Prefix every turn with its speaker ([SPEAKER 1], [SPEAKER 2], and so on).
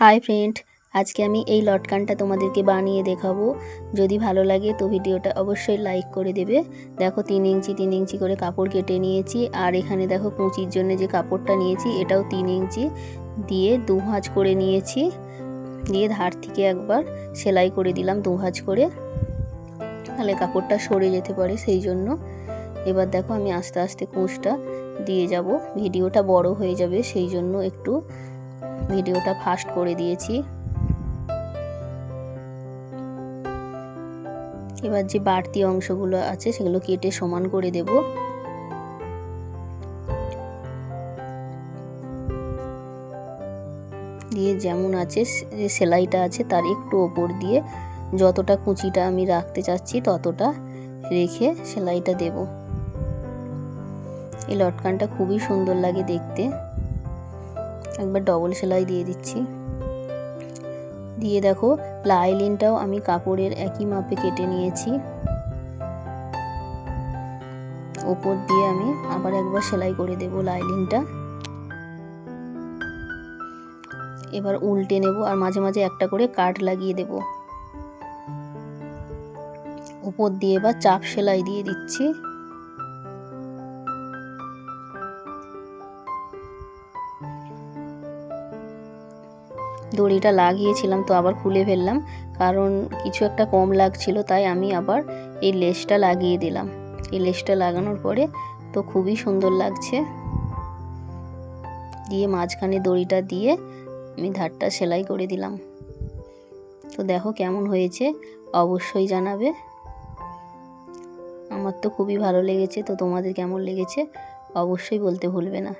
[SPEAKER 1] Hi friend, আজকে আমি এই লটকানটা তোমাদেরকে বানিয়ে দেখাবো। যদি ভালো লাগে তো ভিডিওটা অবশ্যই লাইক করে দেবে। দেখো তিন ইঞ্চি তিন ইঞ্চি করে কাপড় কেটে নিয়েছি। আর এখানে দেখো কুঁচির জন্য যে কাপড়টা নিয়েছি, এটাও তিন ইঞ্চি দিয়ে দু ভাঁজ করে নিয়েছি। দিয়ে ধার থেকে একবার সেলাই করে দিলাম দু ভাঁজ করে। তাহলে কাপড়টা সরে যেতে পারে সেই জন্য। এবার দেখো আমি আস্তে আস্তে কুঁচটা দিয়ে যাব। ভিডিওটা বড় হয়ে যাবে সেই জন্য একটু ভিডিওটা ফাস্ট করে দিয়েছি। এবার যে বাড়তি অংশগুলো আছে সেগুলো কেটে সমান করে দেব। দিয়ে যেমন আছে যে সেলাইটা আছে তার একটু ওপর দিয়ে যতটা কুচিটা আমি রাখতে চাচ্ছি ততটা রেখে সেলাইটা দেব। এই লটকানটা খুবই সুন্দর লাগে দেখতে। একবার ডবল সেলাই দিয়ে দিচ্ছি। দিয়ে দেখো লাইলিনটাও আমি কাপড়ের একই মাপে কেটে নিয়েছি। ওপর দিয়ে আমি আবার একবার সেলাই করে দেব লাইলিনটা এবার উল্টে নেব আর মাঝে মাঝে একটা করে কাট লাগিয়ে দেব। উপর দিয়ে এবার চাপ সেলাই দিয়ে দিচ্ছি। দড়িটা লাগিয়েছিলাম তো আবার খুলে ফেললাম, কারণ কিছু একটা কম লাগছিল, তাই আমি আবার এই লেসটা লাগিয়ে দিলাম। এই লেসটা লাগানোর পরে তো খুবই সুন্দর লাগছে। দিয়ে মাঝখানে দড়িটা দিয়ে আমি ধারটা সেলাই করে দিলাম। তো দেখো কেমন হয়েছে, অবশ্যই জানাবে। আমার তো খুবই ভালো লেগেছে, তো তোমাদের কেমন লেগেছে, অবশ্যই বলতে ভুলবে না।